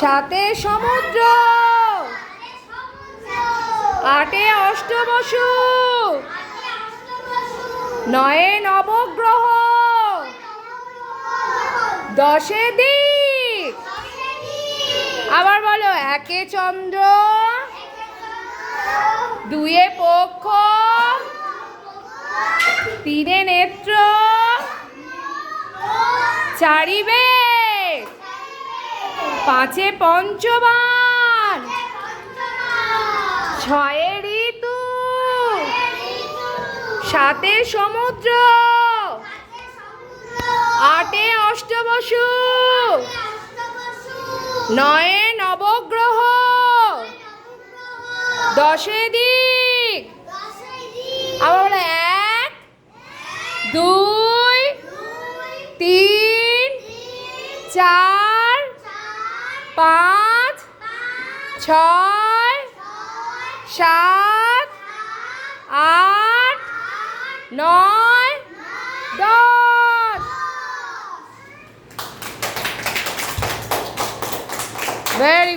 সাতে সমুদ্র। আটে অষ্টবসু। নয়ে নবগ্রহ। দশে দিক আবার বলো, একে চন্দ্র। দুয়ে পক্ষ। তিনে নেত্র। চারি বেদ পাঁচে পঞ্চবান ছয়ে ঋতু। সাতে সমুদ্র। আটে অষ্টবসু। নয়ে নবগ্রহ। দশে দিক। আবার এক দুই তিন চার পাঁচ ছয় সাত আট নয় দশ। ভেরি